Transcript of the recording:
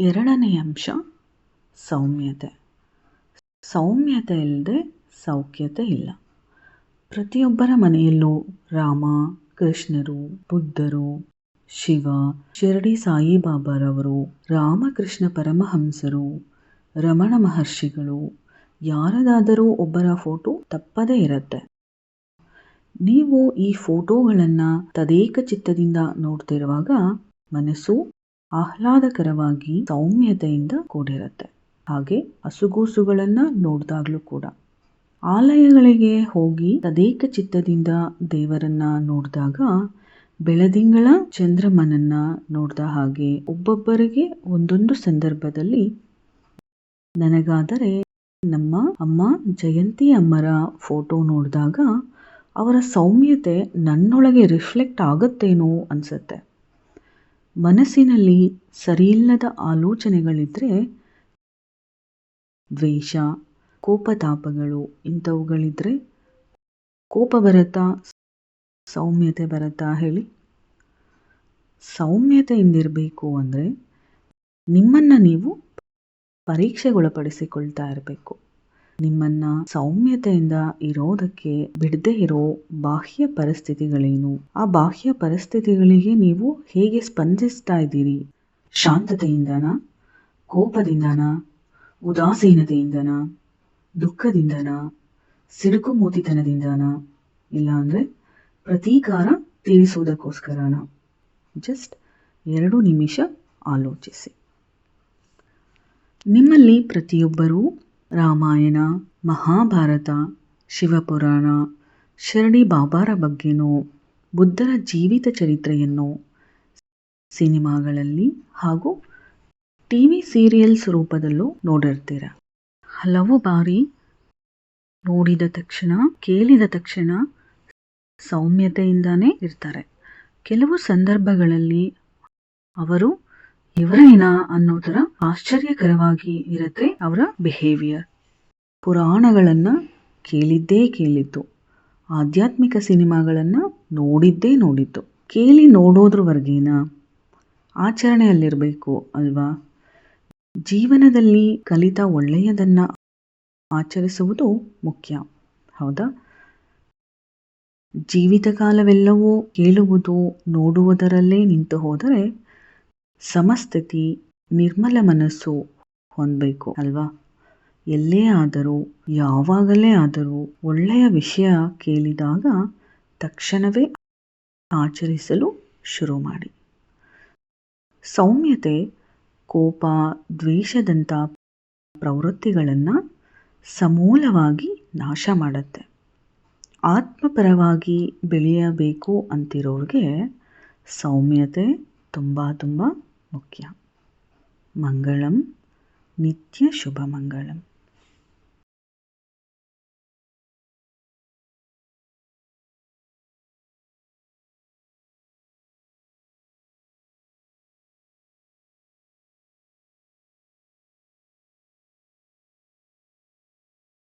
ಎರಡನೇ ಅಂಶ, ಸೌಮ್ಯತೆ. ಸೌಮ್ಯತೆ ಇಲ್ಲದೆ ಸೌಖ್ಯತೆ ಇಲ್ಲ. ಪ್ರತಿಯೊಬ್ಬರ ಮನೆಯಲ್ಲೂ ರಾಮ, ಕೃಷ್ಣರು, ಬುದ್ಧರು, ಶಿವ, ಶಿರಡಿ ಸಾಯಿಬಾಬಾರವರು, ರಾಮಕೃಷ್ಣ ಪರಮಹಂಸರು, ರಮಣ ಮಹರ್ಷಿಗಳು, ಯಾರದಾದರೂ ಒಬ್ಬರ ಫೋಟೋ ತಪ್ಪದೇ ಇರುತ್ತೆ. ನೀವು ಈ ಫೋಟೋಗಳನ್ನು ತದೇಕ ಚಿತ್ತದಿಂದ ನೋಡ್ತಿರುವಾಗ ಮನಸ್ಸು ಆಹ್ಲಾದಕರವಾಗಿ ಸೌಮ್ಯತೆಯಿಂದ ಕೂಡಿರುತ್ತೆ. ಹಾಗೆ ಹಸುಗೂಸುಗಳನ್ನು ನೋಡಿದಾಗಲೂ ಕೂಡ. ಆಲಯಗಳಿಗೆ ಹೋಗಿ ತದೇಕ ಚಿತ್ತದಿಂದ ದೇವರನ್ನ ನೋಡಿದಾಗ ಬೆಳದಿಂಗಳ ಚಂದ್ರಮನನ್ನ ನೋಡಿದ ಹಾಗೆ ಒಬ್ಬೊಬ್ಬರಿಗೆ ಒಂದೊಂದು ಸಂದರ್ಭದಲ್ಲಿ ನನಗಾದರೆ ನಮ್ಮ ಅಮ್ಮ ಜಯಂತಿ ಅಮ್ಮರ ಫೋಟೋ ನೋಡಿದಾಗ ಅವರ ಸೌಮ್ಯತೆ ನನ್ನೊಳಗೆ ರಿಫ್ಲೆಕ್ಟ್ ಆಗುತ್ತೇನೋ ಅನಿಸುತ್ತೆ. ಮನಸ್ಸಿನಲ್ಲಿ ಸರಿಯಿಲ್ಲದ ಆಲೋಚನೆಗಳಿದ್ರೆ ದ್ವೇಷ, ಕೋಪತಾಪಗಳು ಇಂಥವುಗಳಿದ್ರೆ ಕೋಪ ಬರುತ್ತಾ, ಸೌಮ್ಯತೆ ಬರುತ್ತಾ ಹೇಳಿ. ಸೌಮ್ಯತೆಯಿಂದಿರಬೇಕು ಅಂದರೆ ನಿಮ್ಮನ್ನು ನೀವು ಪರೀಕ್ಷೆಗೊಳಪಡಿಸಿಕೊಳ್ತಾ ಇರಬೇಕು. ನಿಮ್ಮನ್ನು ಸೌಮ್ಯತೆಯಿಂದ ಇರೋದಕ್ಕೆ ಬಿಡದೆ ಇರೋ ಬಾಹ್ಯ ಪರಿಸ್ಥಿತಿಗಳೇನು? ಆ ಬಾಹ್ಯ ಪರಿಸ್ಥಿತಿಗಳಿಗೆ ನೀವು ಹೇಗೆ ಸ್ಪಂದಿಸ್ತಾ ಇದ್ದೀರಿ? ಶಾಂತತೆಯಿಂದನಾ? ಕೋಪದಿಂದನಾ? ಉದಾಸೀನತೆಯಿಂದನ? ದುಃಖದಿಂದನಾ? ಸಿಡುಕು ಮೂತಿತನದಿಂದನ ಇಲ್ಲಾಂದ್ರೆ ಪ್ರತೀಕಾರ ತೀರಿಸುವುದಕ್ಕೋಸ್ಕರನ? ಜಸ್ಟ್ ಎರಡು ನಿಮಿಷ ಆಲೋಚಿಸಿ. ನಿಮ್ಮಲ್ಲಿ ಪ್ರತಿಯೊಬ್ಬರೂ ರಾಮಾಯಣ, ಮಹಾಭಾರತ, ಶಿವಪುರಾಣ ಶಿರಡಿ ಬಾಬಾರ ಬಗ್ಗೆನೂ, ಬುದ್ಧರ ಜೀವಿತ ಚರಿತ್ರೆಯನ್ನು ಸಿನಿಮಾಗಳಲ್ಲಿ ಹಾಗೂ ಟಿ ವಿ ಸೀರಿಯಲ್ಸ್ ರೂಪದಲ್ಲೂ ನೋಡಿರ್ತೀರ. ಹಲವು ಬಾರಿ ನೋಡಿದ ತಕ್ಷಣ, ಕೇಳಿದ ತಕ್ಷಣ ಸೌಮ್ಯತೆಯಿಂದಾನೇ ಇರ್ತಾರೆ. ಕೆಲವು ಸಂದರ್ಭಗಳಲ್ಲಿ ಅವರು ಇವರೇನಾ ಅನ್ನೋ ಥರ ಆಶ್ಚರ್ಯಕರವಾಗಿ ಇರುತ್ತೆ ಅವರ ಬಿಹೇವಿಯರ್ ಪುರಾಣಗಳನ್ನು ಕೇಳಿದ್ದೇ ಕೇಳಿದ್ದು ಆಧ್ಯಾತ್ಮಿಕ ಸಿನಿಮಾಗಳನ್ನು ನೋಡಿದ್ದೇ ನೋಡಿತ್ತು. ಕೇಳಿ ನೋಡೋದ್ರವರೆಗೇನ ಆಚರಣೆಯಲ್ಲಿರಬೇಕು ಅಲ್ವಾ? ಜೀವನದಲ್ಲಿ ಕಲಿತ ಒಳ್ಳೆಯದನ್ನು ಆಚರಿಸುವುದು ಮುಖ್ಯ. ಹೌದಾ? ಜೀವಿತ ಕಾಲವೆಲ್ಲವೂ ಕೇಳುವುದು, ನೋಡುವುದರಲ್ಲೇ ನಿಂತು ಹೋದರೆ ಸಮಸ್ಥಿತಿ, ನಿರ್ಮಲ ಮನಸ್ಸು ಹೊಂದಬೇಕು ಅಲ್ವಾ? ಎಲ್ಲೇ ಆದರೂ, ಯಾವಾಗಲೇ ಆದರೂ ಒಳ್ಳೆಯ ವಿಷಯ ಕೇಳಿದಾಗ ತಕ್ಷಣವೇ ಆಚರಿಸಲು ಶುರು ಮಾಡಿ. ಸೌಮ್ಯತೆ, ಕೋಪ, ದ್ವೇಷದಂಥ ಪ್ರವೃತ್ತಿಗಳನ್ನು ಸಮೂಲವಾಗಿ ನಾಶ ಮಾಡುತ್ತೆ. ಆತ್ಮಪರವಾಗಿ ಬೆಳೆಯಬೇಕು ಅಂತಿರೋರಿಗೆ ಸೌಮ್ಯತೆ ತುಂಬ ತುಂಬ ಮುಖ್ಯ. ಮಂಗಳಂ, ನಿತ್ಯ ಶುಭ ಮಂಗಳಂ